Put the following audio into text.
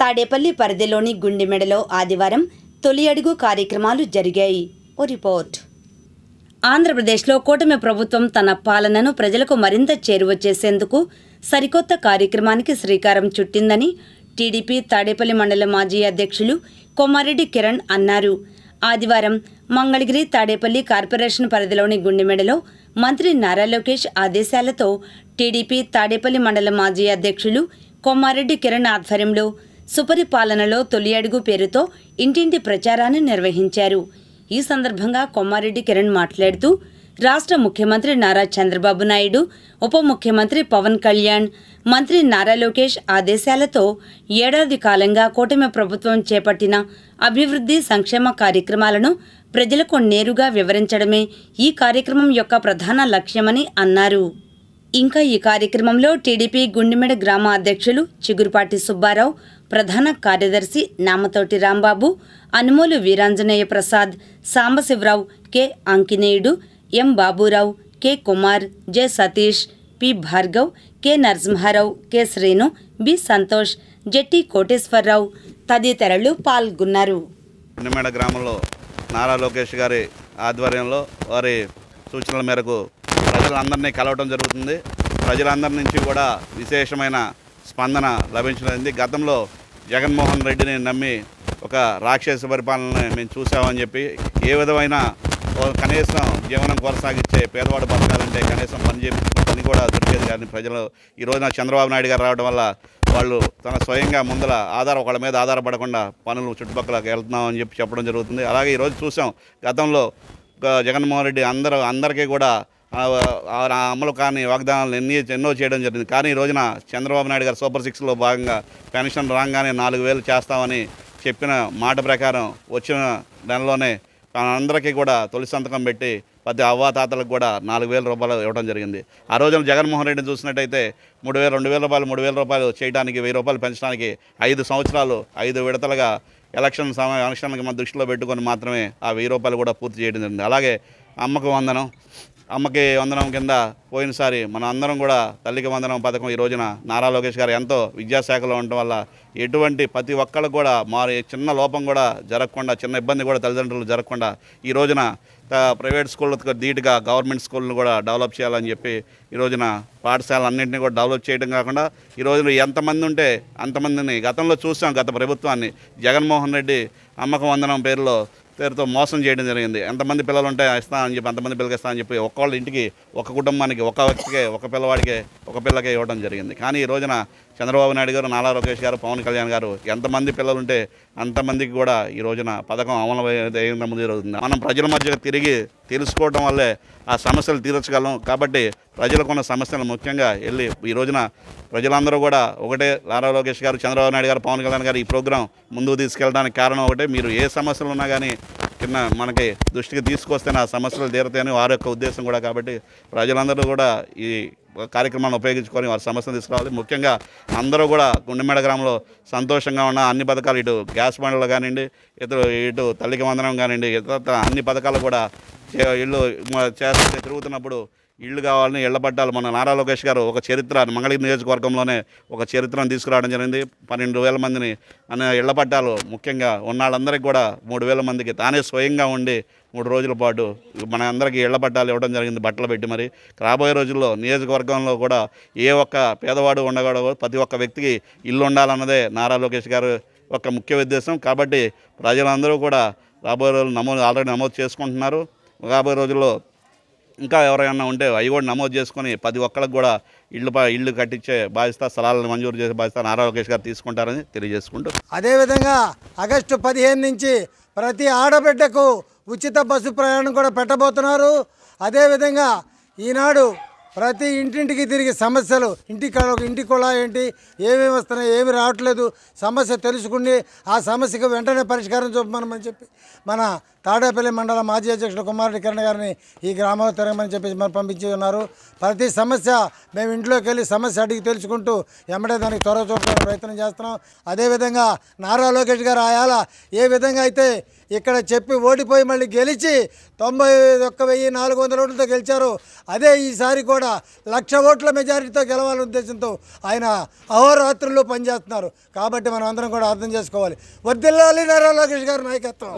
తాడేపల్లి పరిధిలోని గుండెమెడలో ఆదివారం తొలి అడుగు కార్యక్రమాలు జరిగాయి. ఓ రిపోర్ట్. ఆంధ్రప్రదేశ్లో కూటమి ప్రభుత్వం తన పాలనను ప్రజలకు మరింత చేరువ చేసేందుకు సరికొత్త కార్యక్రమానికి శ్రీకారం చుట్టిందని టీడీపీ తాడేపల్లి మండల మాజీ అధ్యక్షులు కొమారెడ్డి కిరణ్ అన్నారు. ఆదివారం మంగళగిరి తాడేపల్లి కార్పొరేషన్ పరిధిలోని గుండెమెడలో మంత్రి నారా లోకేష్ ఆదేశాలతో టీడీపీ తాడేపల్లి మండల మాజీ అధ్యక్షులు కొమ్మారెడ్డి కిరణ్ ఆధ్వర్యంలో సుపరిపాలనలో తొలి అడుగు పేరుతో ఇంటింటి ప్రచారాన్ని నిర్వహించారు. ఈ సందర్భంగా కొమ్మారెడ్డి కిరణ్ మాట్లాడుతూ రాష్ట్ర ముఖ్యమంత్రి నారా చంద్రబాబు నాయుడు ఉప ముఖ్యమంత్రి పవన్ కళ్యాణ్ మంత్రి నారా లోకేష్ ఆదేశాలతో ఏడాది కాలంగా కూటమి ప్రభుత్వం చేపట్టిన అభివృద్ధి సంక్షేమ కార్యక్రమాలను ప్రజలకు నేరుగా వివరించడమే ఈ కార్యక్రమం యొక్క ప్రధాన లక్ష్యమని అన్నారు. ఇంకా ఈ కార్యక్రమంలో టీడీపీ గుండెమెడ గ్రామ అధ్యక్షులు చిగురుపాటి సుబ్బారావు ప్రధాన కార్యదర్శి Namathoti Rambabu Anumolu Veeranjaneya Prasad Sambasivarao K. Ankineyudu M. Baburao K. Kumar J. Satish P. Bhargav K. Narasimharao K. Srinu B. Santosh Jetti Koteswararao తదితరులు పాల్గొన్నారు. నిమ్మేడ గ్రామంలో నారా లోకేష్ గారి ఆధ్వర్యంలో వారి సూచనల మేరకు ప్రజలందరినీ కలవడం జరుగుతుంది. ప్రజలందరి నుంచి కూడా విశేషమైన స్పందన లభించడం గతంలో జగన్మోహన్ రెడ్డిని నమ్మి ఒక రాక్షస పరిపాలన మేము చూసామని చెప్పి ఏ విధమైన కనీసం జీవనం కొనసాగించే పేదవాడు బతకాలంటే కనీసం పని చే పని కూడా దొరికేది కానీ ప్రజలు ఈ రోజున చంద్రబాబు నాయుడు గారు రావడం వల్ల వాళ్ళు తన స్వయంగా ముందల ఆధార ఒకళ్ళ మీద ఆధారపడకుండా పనులు చుట్టుపక్కల వెళ్తున్నామని చెప్పి చెప్పడం జరుగుతుంది. అలాగే ఈరోజు చూసాం గతంలో ఒక జగన్మోహన్ రెడ్డి అందరూ అందరికీ కూడా అమలు కాని వాగ్దానాలు ఎన్ని ఎన్నో చేయడం జరిగింది. కానీ ఈ రోజున చంద్రబాబు నాయుడు గారు సూపర్ సిక్స్లో భాగంగా పెన్షన్ రాగానే నాలుగు వేలు చేస్తామని చెప్పిన మాట ప్రకారం వచ్చిన నెలలోనే అందరికీ కూడా తొలి సంతకం పెట్టి ప్రతి అవ్వాతాతలకు కూడా నాలుగు వేల రూపాయలు ఇవ్వడం జరిగింది. ఆ రోజున జగన్మోహన్ రెడ్డిని చూసినట్టయితే మూడు వేల రెండు వేల రూపాయలు మూడు వేల రూపాయలు చేయడానికి వెయ్యి రూపాయలు పెంచడానికి ఐదు సంవత్సరాలు ఐదు విడతలుగా ఎలక్షన్ సమయం ఎలక్షన్కి మన దృష్టిలో పెట్టుకొని మాత్రమే ఆ వెయ్యి రూపాయలు కూడా పూర్తి చేయడం జరిగింది. అలాగే అమ్మకు వందనం అమ్మకి వందనం కింద పోయినసారి మన అందరం కూడా తల్లికి వందనం పథకం ఈ రోజున నారా లోకేష్ గారు ఎంతో విద్యాశాఖలో ఉండటం వల్ల ఎటువంటి ప్రతి ఒక్కళ్ళకు కూడా మారి చిన్న లోపం కూడా జరగకుండా చిన్న ఇబ్బంది కూడా తల్లిదండ్రులు జరగకుండా ఈ రోజున త- ప్రైవేట్ స్కూళ్ళతో ధీటుగా గవర్నమెంట్ స్కూళ్ళను కూడా డెవలప్ చేయాలని చెప్పి ఈ రోజున పాఠశాలన్నింటినీ కూడా డెవలప్ చేయడం కాకుండా ఈ రోజున ఎంతమంది ఉంటే అంతమందిని గతంలో చూసాం గత ప్రభుత్వాన్ని. జగన్మోహన్ రెడ్డి అమ్మకం వందనం పేరులో పేరుతో మోసం చేయడం జరిగింది. ఎంతమంది పిల్లలు ఉంటే ఇస్తామని చెప్పి అంతమంది పిల్లలకి ఇస్తామని చెప్పి ఒక్కళ్ళ ఇంటికి ఒక కుటుంబానికి ఒక వ్యక్తికి ఒక పిల్లవాడికే ఒక పిల్లకే ఇవ్వడం జరిగింది. కానీ ఈ రోజున చంద్రబాబు నాయుడు గారు నారా లోకేష్ గారు పవన్ కళ్యాణ్ గారు ఎంతమంది పిల్లలు ఉంటే అంతమందికి కూడా ఈ రోజున పథకం అమలు అయిన ముందు జరుగుతుంది మనం ప్రజల మధ్య తిరిగి తెలుసుకోవడం వల్లే ఆ సమస్యలు తీర్చగలం. కాబట్టి ప్రజలకున్న సమస్యలు ముఖ్యంగా వెళ్ళి ఈ రోజున ప్రజలందరూ కూడా ఒకటే నారా లోకేష్ గారు చంద్రబాబు నాయుడు గారు పవన్ కళ్యాణ్ గారు ఈ ప్రోగ్రాం ముందుకు తీసుకెళ్ళడానికి కారణం ఒకటే. మీరు ఏ సమస్యలు ఉన్నా కానీ కింద మనకి దృష్టికి తీసుకొస్తే ఆ సమస్యలు తీరుతాయని వారి యొక్క ఉద్దేశం కూడా. కాబట్టి ప్రజలందరూ కూడా ఈ కార్యక్రమాన్ని ఉపయోగించుకొని వారి సమస్యను తీసుకురావాలి. ముఖ్యంగా అందరూ కూడా గుండెమేడ గ్రామంలో సంతోషంగా ఉన్న అన్ని పథకాలు ఇటు గ్యాస్ బండ్లు కానివ్వండి ఇతరు ఇటు తల్లికి వందనం కానివ్వండి ఇతర అన్ని పథకాలు కూడా చే- ఇల్లు చేస్తే తిరుగుతున్నప్పుడు ఇళ్ళు కావాలని ఇళ్ళ పట్టాలు మన నారా లోకేష్ గారు ఒక చరిత్ర మంగళగిరి నియోజకవర్గంలోనే ఒక చరిత్రను తీసుకురావడం జరిగింది. పన్నెండు వేల మందిని అనే ఇళ్ళ పట్టాలు ముఖ్యంగా ఉన్న వాళ్ళందరికీ కూడా మూడు వేల మందికి తానే స్వయంగా ఉండి మూడు రోజుల పాటు మన అందరికీ ఇళ్ళ పట్టాలు ఇవ్వడం జరిగింది బట్టలు పెట్టి మరి. రాబోయే రోజుల్లో నియోజకవర్గంలో కూడా ఏ ఒక్క పేదవాడు ఉండకూడదు ప్రతి ఒక్క వ్యక్తికి ఇల్లు ఉండాలన్నదే నారా లోకేష్ గారు ఒక ముఖ్య ఉద్దేశం. కాబట్టి ప్రజలందరూ కూడా రాబోయే రోజులు నమోదు ఆల్రెడీ నమోదు చేసుకుంటున్నారు. రాబోయే రోజుల్లో ఇంకా ఎవరైనా ఉంటే అవి కూడా నమోదు చేసుకొని ప్రతి ఒక్కరికి కూడా ఇళ్ళు ఇళ్ళు కట్టించే బాధ్యత స్థలాలను మంజూరు చేసే బాధ్యత నారా లోకేష్ గారు తీసుకుంటారని తెలియజేసుకుంటూ. అదేవిధంగా ఆగస్టు పదిహేను నుంచి ప్రతి ఆడబిడ్డకు ఉచిత బస్సు ప్రయాణం కూడా పెట్టబోతున్నారు. అదేవిధంగా ఈనాడు ప్రతి ఇంటింటికి తిరిగి సమస్యలు ఇంటి ఇంటి కుళ ఏంటి ఏమేమి వస్తున్నాయి ఏమి రావట్లేదు సమస్య తెలుసుకుని ఆ సమస్యకు వెంటనే పరిష్కారం చూపమని చెప్పి మన తాడేపల్లి మండలం మాజీ అధ్యక్షుడు కుమారెడ్డి కిరణ్ గారిని ఈ గ్రామంలో తిరగమని చెప్పి మనం పంపించి ఉన్నారు. ప్రతి సమస్య మేము ఇంట్లోకి వెళ్ళి సమస్య అడిగి తెలుసుకుంటూ ఎమ్మడే దానికి త్వర చూడడానికి ప్రయత్నం చేస్తున్నాం. అదేవిధంగా నారా లోకేష్ గారు ఆయాల ఏ విధంగా అయితే ఇక్కడ చెప్పి ఓడిపోయి మళ్ళీ గెలిచి తొంభై ఒక్క వెయ్యి నాలుగు వందల ఓట్లతో గెలిచారు. అదే ఈసారి కూడా లక్ష ఓట్ల మెజారిటీతో గెలవాలనే ఉద్దేశంతో ఆయన అహోరాత్రులు పనిచేస్తున్నారు. కాబట్టి మనం అందరం కూడా అర్థం చేసుకోవాలి. వర్దిల్లాలి నారా లోకేష్ గారు నాయకత్వం.